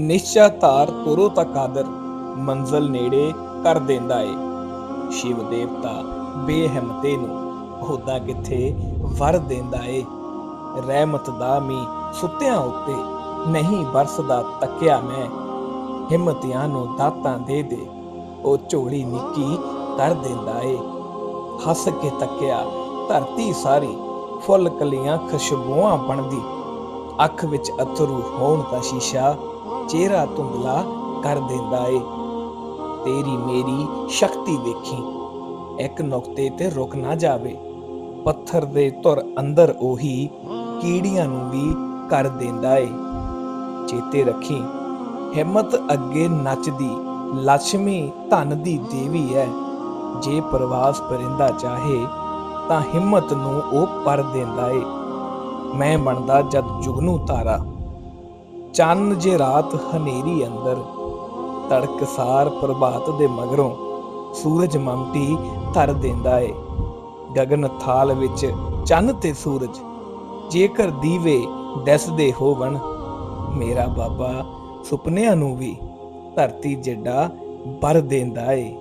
ਨਿਸ਼ਚਾ ਧਾਰ ਤੁਰੋ ਤੱਕ ਆਦਰ ਮੰਜ਼ਲ ਨੇੜੇ ਕਰ ਦਿੰਦਾ ਏ। ਸ਼ਿਵ ਦੇਵਤਾ ਬੇਹਿੰਮਤੇ ਨੂੰ ਹੋਦਾ ਕਿੱਥੇ ਵਰ ਦਿੰਦਾ ਏ। ਰਹਿਮਤ ਦਾ ਮੀ ਸੁੱਤਿਆਂ ਉੱਤੇ ਨਹੀਂ ਬਰਸਦਾ ਤੱਕਿਆ ਮੈਂ। ਹਿੰਮਤੀਆਂ ਨੂੰ ਦਾਤਾਂ ਦੇ ਦੇ, ਉਹ ਝੋਲੀ ਨਿੱਕੀ ਕਰ ਦਿੰਦਾ ਏ। ਹੱਸ ਕੇ ਤੱਕਿਆ, ਧਰਤੀ ਸਾਰੀ ਫੁੱਲ ਕਲੀਆਂ ਖੁਸ਼ਬੂਆਂ ਬਣਦੀ। ਅੱਖ ਵਿੱਚ ਅਥਰੂ ਹੋਣ ਦਾ ਸ਼ੀਸ਼ਾ ਚਿਹਰਾ ਧੁੰਦਲਾ ਕਰ ਦਿੰਦਾ ਏ। ਤੇਰੀ ਮੇਰੀ ਸ਼ਕਤੀ ਵੇਖੀ। ਇੱਕ ਨੁਕਤੇ ਤੇ ਰੁਕ ਨਾ ਜਾਵੇ। ਪੱਥਰ ਦੇ ਧੁਰ ਅੰਦਰ ਉਹੀ ਕੀੜੀਆਂ ਨੂੰ ਵੀ ਕਰ ਦਿੰਦਾ ਏ। ਚੇਤੇ ਰੱਖੀ, ਹਿੰਮਤ ਅੱਗੇ ਨੱਚਦੀ ਲక్ష్ਮੀ ਧਨ ਦੀ ਦੇਵੀ ਹੈ ਜੇ ਪ੍ਰਵਾਸ ਪਰਿੰਦਾ ਚਾਹੇ, ਤਾਂ ਹਿੰਮਤ ਨੂੰ ਉਹ ਪਰ ਦਿੰਦਾ ਏ। ਮੈਂ ਬਣਦਾ ਜਦ ਜੁਗਨੂ ਤਾਰਾ। ਚੰਨ ਜੇ ਰਾਤ ਹਨੇਰੀ ਅੰਦਰ ਤੜਕਸਾਰ ਪ੍ਰਭਾਤ ਦੇ ਮਗਰੋਂ ਸੂਰਜ ਮਮਟੀ ਧਰ ਦਿੰਦਾ ਏ। ਗਗਨ ਥਾਲ ਵਿੱਚ ਚੰਨ ਤੇ ਸੂਰਜ, ਜੇਕਰ ਦੀਵੇ ਦਿਸਦੇ ਹੋਵਣ, ਮੇਰਾ ਬਾਬਾ ਸੁਪਨਿਆਂ ਨੂੰ ਵੀ ਧਰਤੀ ਜਿੱਡਾ ਭਰ ਦਿੰਦਾ ਏ।